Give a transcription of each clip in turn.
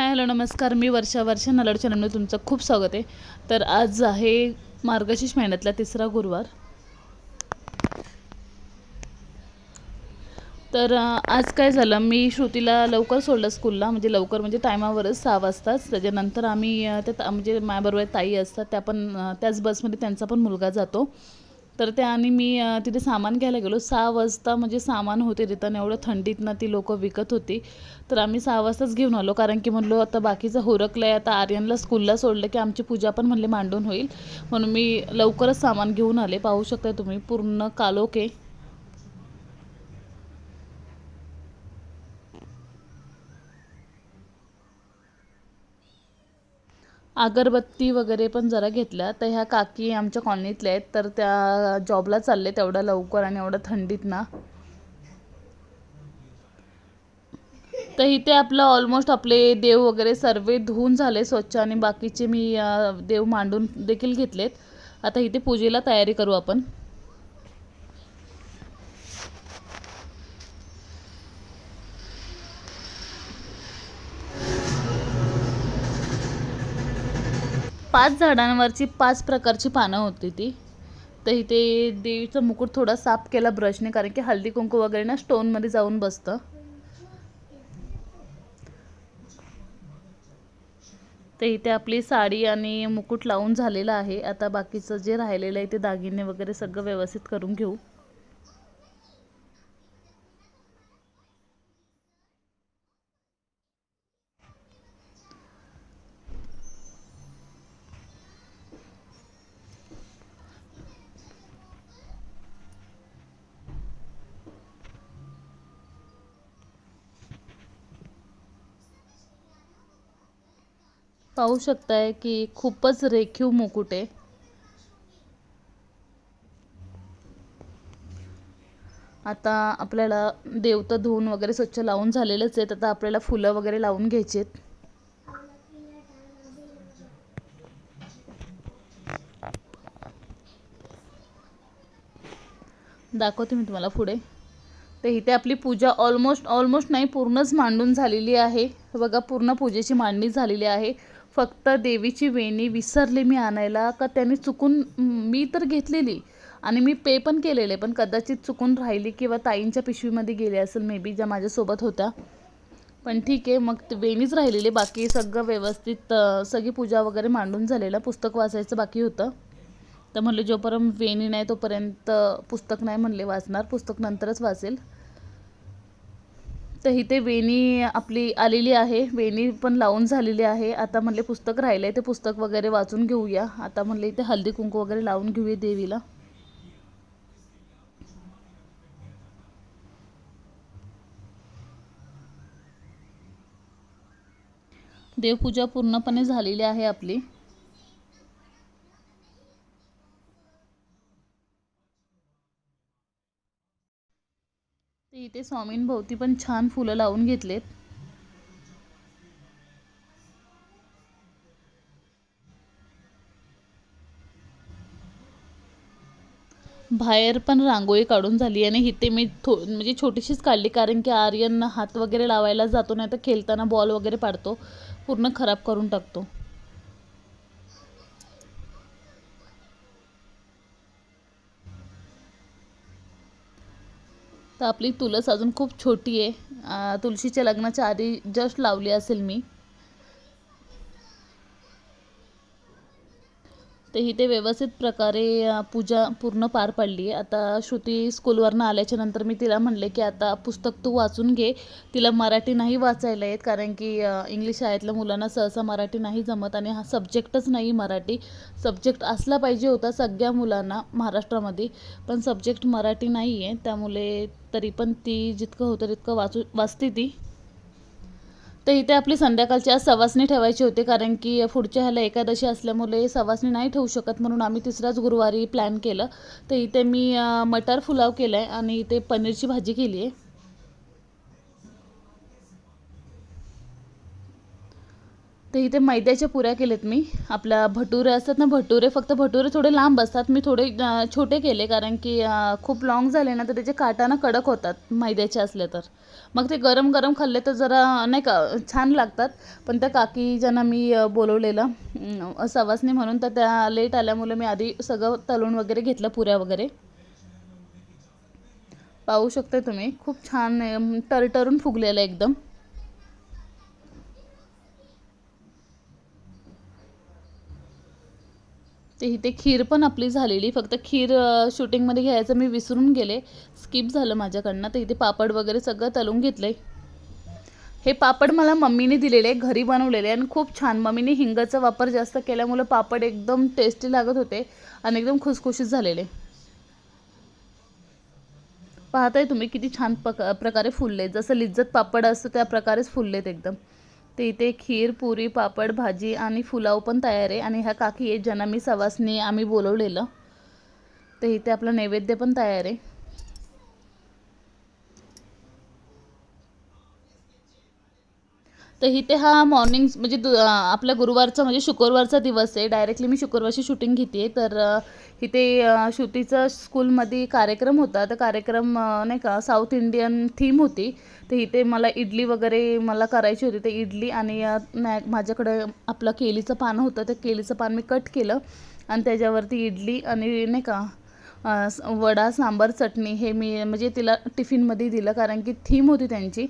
Hi hello नमस्कार. मी वर्षा वर्षा नलाड चॅनलमध्ये तुमचं खूप स्वागत आहे. तर आज आहे मार्गशीर्ष महिन्यातला तिसरा गुरुवार. तर आज काय झालं? मी श्रुतीला लवकर सोडलं स्कूलला. म्हणजे लवकर म्हणजे टायमावरच सहा वाजताच. त्याच्यानंतर आम्ही त्या म्हणजे माझ्याबरोबर ताई असतात. त्या पण त्याच बसमध्ये त्यांचा पण मुलगा जातो. तर त्या आणि मी तिथे सामान घ्यायला गेलो. सहा वाजता म्हणजे सामान होते तिथं एवढं थंडीतनं ती लोक विकत होती. तर आम्ही सहा वाजताच घेऊन आलो. कारण की म्हणलो आता बाकीचं होरकलं आहे आता आर्यनला स्कूलला सोडलं की आमची पूजा पण म्हणले मांडून होईल. म्हणून मी लवकरच सामान घेऊन आले. पाहू शकता तुम्ही पूर्ण कालोके. अगरबत्ती वगैरे पण जरा घेतल्या. तर ह्या काकी आमच्या कॉलनीतल्या आहेत. तर त्या जॉबला चालले तेवढ्या लवकर आणि एवढ्या थंडीत ना. तर इथे आपलं ऑलमोस्ट आपले देव वगैरे सर्व धुवून झाले स्वच्छ आणि बाकीचे मी देव मांडून देखील घेतलेत. आता इथे पूजेला तयारी करू आपण. पाच झाडांवरची पाच प्रकारची पानं होती ती. तर इथे देवीचं मुकुट थोडा साफ केला ब्रशने कारण की हळदी कुंकू वगैरे ना स्टोनमध्ये जाऊन बसतं. तर इथे आपली साडी आणि मुकुट लावून झालेलं आहे. आता बाकीचं जे राहिलेलं आहे ते दागिने वगैरे सगळं व्यवस्थित करून घेऊ. पाहू शकताय की खूपच रेखीव मुकुट आहे. आता आपल्याला देवता धुवून वगैरे स्वच्छ लावून झालेलंच आहेत. आता आपल्याला फुलं वगैरे लावून घ्यायची आहेत. दाखवते मी तुम्हाला पुढे. तर इथे आपली पूजा ऑलमोस्ट ऑलमोस्ट नाही पूर्णच मांडून झालेली आहे. बघा पूर्ण पूजेची मांडणी झालेली आहे. फक्त देवीची वेणी विसरले मी आणायला का त्याने चुकून मी तर घेतलेली. आणि मी पे पण केलेले पण कदाचित चुकून राहिली किंवा ताईंच्या पिशवीमध्ये गेले असेल मे बी ज्या माझ्यासोबत होत्या. पण ठीक आहे मग ते वेणीच राहिलेली बाकी सगळं व्यवस्थित सगळी पूजा वगैरे मांडून झालेलं पुस्तक वाचायचं बाकी होतं. तर म्हणले जोपर्यंत वेणी नाही तोपर्यंत पुस्तक नाही म्हणले वाचणार पुस्तक नंतरच वाचेल. तर इथे वेणी आपली आलेली आहे. वेणी पण लावून झालेली आहे. आता म्हणले पुस्तक राहिलं आहे ते पुस्तक वगैरे वाचून घेऊया. आता म्हणले इथे हल्दी कुंकू वगैरे लावून घेऊया देवीला. देवपूजा पूर्णपणे झालेली आहे आपली. मी इथे स्वामींभोवती पण छान फुलं लावून घेतलेत. बाहेर पण रांगोळी काढून झाली आणि इथे मी थो म्हणजे छोटीशीच काढली कारण की आर्यन हात वगैरे लावायला जातो नाही तर खेळताना बॉल वगैरे पाडतो पूर्ण खराब करून टाकतो. तर आपली तुळस अजून खूप छोटी आहे. तुळशीच्या लग्नाच्या आधी जस्ट लावली असेल मी. तर ते व्यवस्थित प्रकारे पूजा पूर्ण पार पडली आहे. आता श्रुती स्कूलवरनं आल्याच्यानंतर मी तिला म्हणले की आता पुस्तक तू वाचून घे. तिला मराठी नाही वाचायला येत कारण की इंग्लिश शाळेतल्या मुलांना सहसा मराठी नाही जमत आणि हा सब्जेक्टच नाही मराठी. सब्जेक्ट असला पाहिजे होता सगळ्या मुलांना महाराष्ट्रामध्ये पण सब्जेक्ट मराठी नाही आहे त्यामुळे तरी पण ती जितकं होतं तितकं वाचू वाचते ती. तर इथे आपली संध्याकाळची आज सवासणी ठेवायची होती कारण की पुढच्या ह्याला एकादशी असल्यामुळे सवासणी नाही ठेवू शकत म्हणून आम्ही तिसराच गुरुवारी प्लॅन केलं. तर इथे मी मटार पुलाव केला आहे आणि इथे पनीरची भाजी केली आहे तर इथे मैद्याच्या पुऱ्या केलेत मी. आपल्या भटुरे असतात ना भटुरे फक्त भटुरे थोडे लांब असतात. मी थोडे छोटे केले कारण की खूप लाँग झाले ना तर त्याचे काटाना कडक होतात मैद्याचे असले तर. मग ते गरम गरम खाल्ले तर जरा नाही का छान लागतात. पण त्या काकी ज्यांना मी बोलवलेलं अं, म्हणून तर त्या लेट आल्यामुळे मी आधी सगळं तळून वगैरे घेतलं पुऱ्या वगैरे. पाहू शकता तुम्ही खूप छान टरटरून फुगलेलं आहे एकदम. ते इथे खीर पण आपली झालेली. फक्त खीर शूटिंगमध्ये घ्यायचं मी विसरून गेले. स्किप झालं माझ्याकडनं. तर इथे पापड वगैरे सगळं तलून घेतलंय. हे पापड मला मम्मीने दिलेले घरी बनवलेले आणि खूप छान. मम्मीने हिंगाचा वापर जास्त केल्यामुळे पापड एकदम टेस्टी लागत होते आणि एकदम खुसखुशीत झालेले. पाहताय तुम्ही किती छान पक प्रकारे फुलले जसं लिज्जत पापड असतं त्या प्रकारेच फुललेत एकदम. ते इथे खीर पुरी पापड भाजी आणि पुलाव पण तयार आहे. आणि ह्या काकी आहे ज्यांना मी सवासनी आम्ही बोलवलेलं. ते इथे आपलं नैवेद्य पण तयार आहे. तर इथे हा मॉर्निंग म्हणजे दु आपल्या गुरुवारचा म्हणजे शुक्रवारचा दिवस आहे. डायरेक्टली मी शुक्रवारची शूटिंग घेते तर इथे श्रुतीचा स्कूलमध्ये कार्यक्रम होता. तर कार्यक्रम नाही का साऊथ इंडियन थीम होती. तर इथे मला इडली वगैरे मला करायची होती. तर इडली आणि अं, मॅ- आपलं केलीचं पान होतं. ते केलीचं पान मी कट केलं. आणि त्याच्यावरती इडली आणि नाही का वडा सांबार चटणी हे मी म्हणजे तिला टिफिनमध्ये दिलं कारण की थीम होती त्यांची.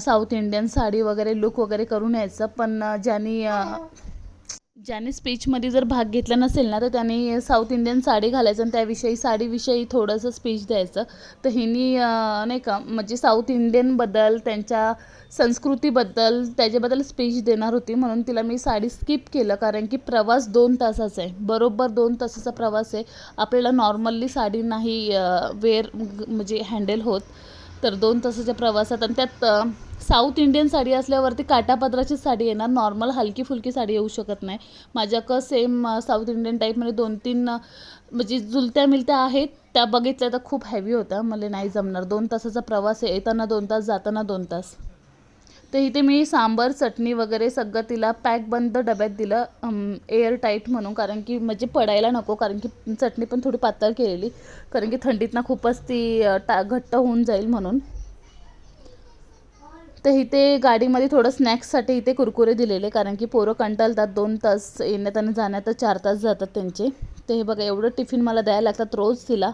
साऊथ इंडियन साडी वगैरे लुक वगैरे करून यायचं. पण ज्यांनी ज्याने स्पीचमध्ये जर भाग घेतला नसेल ना तर त्याने साऊथ इंडियन साडी घालायचं आणि त्याविषयी साडीविषयी थोडंसं स्पीच द्यायचं. तर हिनी नाही का म्हणजे साऊथ इंडियनबद्दल त्यांच्या संस्कृतीबद्दल त्याच्याबद्दल स्पीच देणार होती. म्हणून तिला मी साडी स्किप केलं कारण की प्रवास दोन तासाचा आहे. बरोबर दोन तासाचा प्रवास आहे. आपल्याला नॉर्मली साडी नाही वेअर म्हणजे हँडल होत. तर दोन तासाच्या प्रवासात आणि त्यात साऊथ इंडियन साडी असल्यावरती काटापदराचीच साडी येणार नॉर्मल हलकी फुलकी साडी येऊ शकत नाही. माझ्याकडं सेम साऊथ इंडियन टाईपमध्ये दोन तीन म्हणजे जुलत्या मिलत्या आहेत त्या बघितल्या तर खूप हॅवी होत्या. मला नाही जमणार. दोन तासाचा प्रवास आहे येताना दोन तास जाताना दोन तास. तर इथे मी सांबर चटणी वगैरे सगळं तिला पॅक बंद डब्यात दिलं एअर टाईट म्हणून. कारण की म्हणजे पडायला नको कारण की चटणी पण थोडी पातळ केलेली. कारण की थंडीतनं खूपच ती टा घट्ट होऊन जाईल म्हणून. तर इथे गाडीमध्ये थोडं स्नॅक्ससाठी इथे कुरकुरे दिलेले कारण की पोरं कंटाळतात. दोन तास येण्यात आणि जाण्यात चार तास जातात त्यांचे. ते हे बघा एवढं टिफिन मला द्यायला लागतात रोज तिला.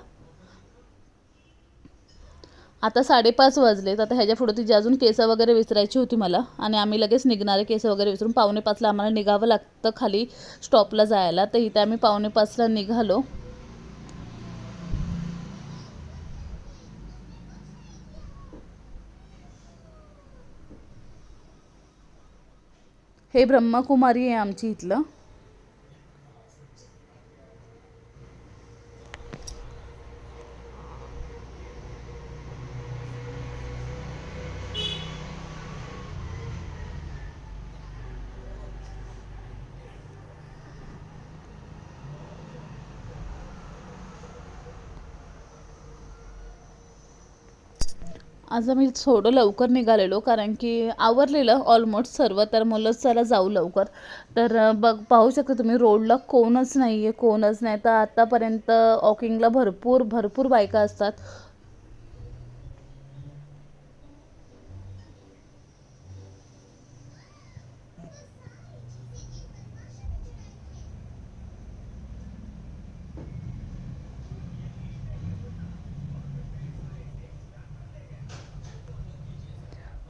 आता साडेपाच वाजलेत. आता ह्याच्या पुढे तिची अजून केसं वगैरे विसरायची होती मला. आणि आम्ही लगेच निघणारे केसं वगैरे विसरून पावणे पाचला आम्हाला निघावं लागतं खाली स्टॉपला जायला. तर इथे आम्ही पावणे पाचला निघालो. हे ब्रह्मकुमारी आहे आमची इथलं. आज आम्ही थोडं लवकर निघालेलो कारण की आवरलेलं ऑलमोस्ट सर्व तर मुलंच चला जाऊ लवकर. तर बघ पाहू शकता तुम्ही रोडला कोणच नाही आहे कोणच नाही. तर आत्तापर्यंत वॉकिंगला भरपूर भरपूर बायका असतात.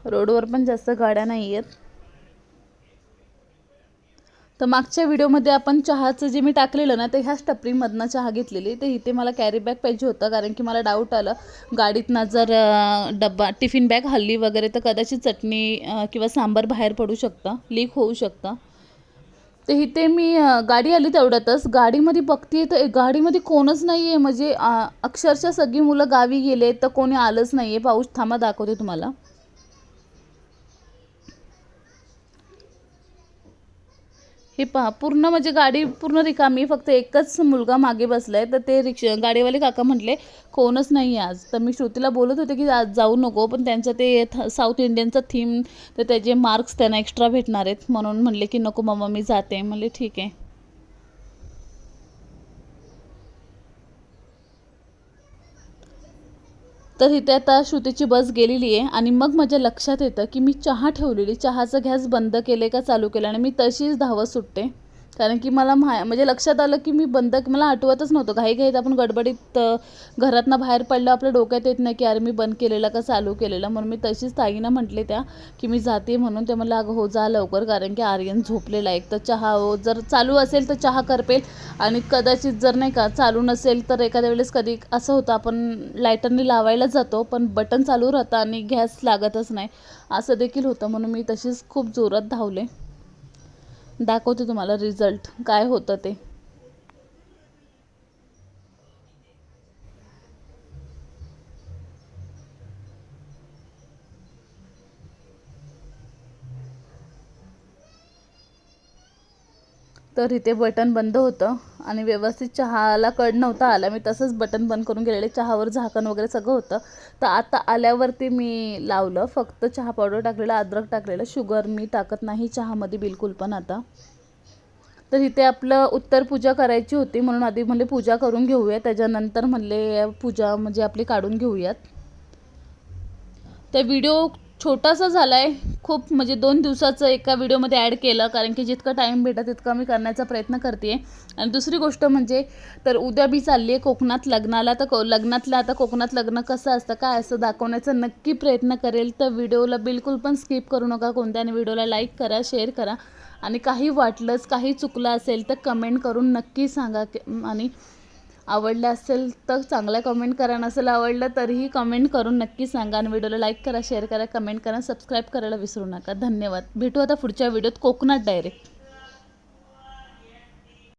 रोडवर पण जास्त गाड्या नाही आहेत तर मागच्या व्हिडिओमध्ये आपण चहाचं जे मी टाकलेलं ना ते ह्याच टपरीमधनं चहा घेतलेली. तर इथे मला कॅरी बॅग पाहिजे होता कारण की मला डाऊट आलं. गाडीतनं जर डब्बा टिफिन बॅग हल्ली वगैरे तर कदाचित चटणी किंवा सांबार बाहेर पडू शकतं लीक होऊ शकतं. तर इथे मी गाडी आली तेवढ्यातच. गाडीमध्ये बघते तर गाडीमध्ये कोणच नाही आहे म्हणजे अक्षरशः सगळी मुलं गावी गेले तर कोणी आलंच नाही आहे पाऊस थांबा दाखवते तुम्हाला. हे पहा पूर्ण म्हणजे गाडी पूर्ण रिकामी फक्त एकच मुलगा मागे बसलाय तर ते रिक्षा गाडीवाले काका म्हटले कोणच नाही आहे आज. तर मी श्रुतीला बोलत होते की आज जाऊ नको पण त्यांचं ते थ- साऊथ इंडियनचं थीम तर त्याचे मार्क्स त्यांना एक्स्ट्रा भेटणार आहेत म्हणून म्हणले की नको मम्मा मी जाते. म्हणले ठीक आहे. तर इथे आता श्रुतीची बस गेलेली आहे आणि मग माझ्या लक्षात येतं की मी चहा ठेवलेली. चहाचं गॅस बंद केले का चालू केलं आणि मी तशीच धावत सुटते. कारण की मला मा म्हणजे लक्षात आलं की मी बंद मला आठवतच नव्हतं. घाई घाईत आपण गडबडीत घरातनं बाहेर पडलं आपल्या डोक्यात येत नाही की अरे मी बंद केलेला का चालू केलेला. म्हणून मी तशीच ताईनं म्हटले त्या की मी जाते म्हणून. ते मला अगं हो जा लवकर कारण की आर्यन झोपलेला आहे. एक तर चहा हो जर चालू असेल तर चहा करपेल आणि कदाचित जर नाही का चालू नसेल तर एखाद्या वेळेस कधी असं होतं आपण लायटरने लावायला जातो पण बटन चालू राहतं आणि गॅस लागतच नाही. असं देखील होतं. म्हणून मी तशीच खूप जोरात धावले. दाखवते तुम्हाला रिझल्ट काय होतं ते. तर इथे बटन बंद होतं. आणि व्यवस्थित चहाला कड नव्हता आला. मी तसंच बटन बंद करून गेलेले. चहावर झाकण वगैरे सगळं होतं. तर आता आल्यावरती मी लावलं. फक्त चहा पावडर टाकलेलं अद्रक टाकलेलं शुगर मी टाकत नाही चहामध्ये बिलकुल पण आता. तर इथे आपलं उत्तर पूजा करायची होती. म्हणून आधी म्हणले पूजा करून घेऊया. त्याच्यानंतर म्हणले पूजा म्हणजे आपली काढून घेऊयात. त्या व्हिडिओ छोटासा झाला आहे खूप म्हणजे दोन दिवसाचं एका व्हिडिओमध्ये ॲड केलं कारण की जितकं टाईम भेटत तितकं मी करण्याचा प्रयत्न करते आणि दुसरी गोष्ट म्हणजे तर उद्या मी चालली आहे कोकणात लग्नाला तर को लग्नातलं आता कोकणात लग्न कसं असतं काय असं दाखवण्याचा नक्की प्रयत्न करेल. तर व्हिडिओला बिलकुल पण स्किप करू नका कोणत्याने व्हिडिओला लाईक करा शेअर करा. आणि काही वाटलंच काही चुकलं असेल तर कमेंट करून नक्की सांगा. की- आणि आवडलं असेल तर चांगला कमेंट करा. नसेल आवडलं तरीही कमेंट करून नक्की सांगा आणि व्हिडिओला लाईक करा शेअर करा कमेंट करा सबस्क्राईब करायला विसरू नका. धन्यवाद. भेटू आता पुढच्या व्हिडिओत कोकणात डायरेक्ट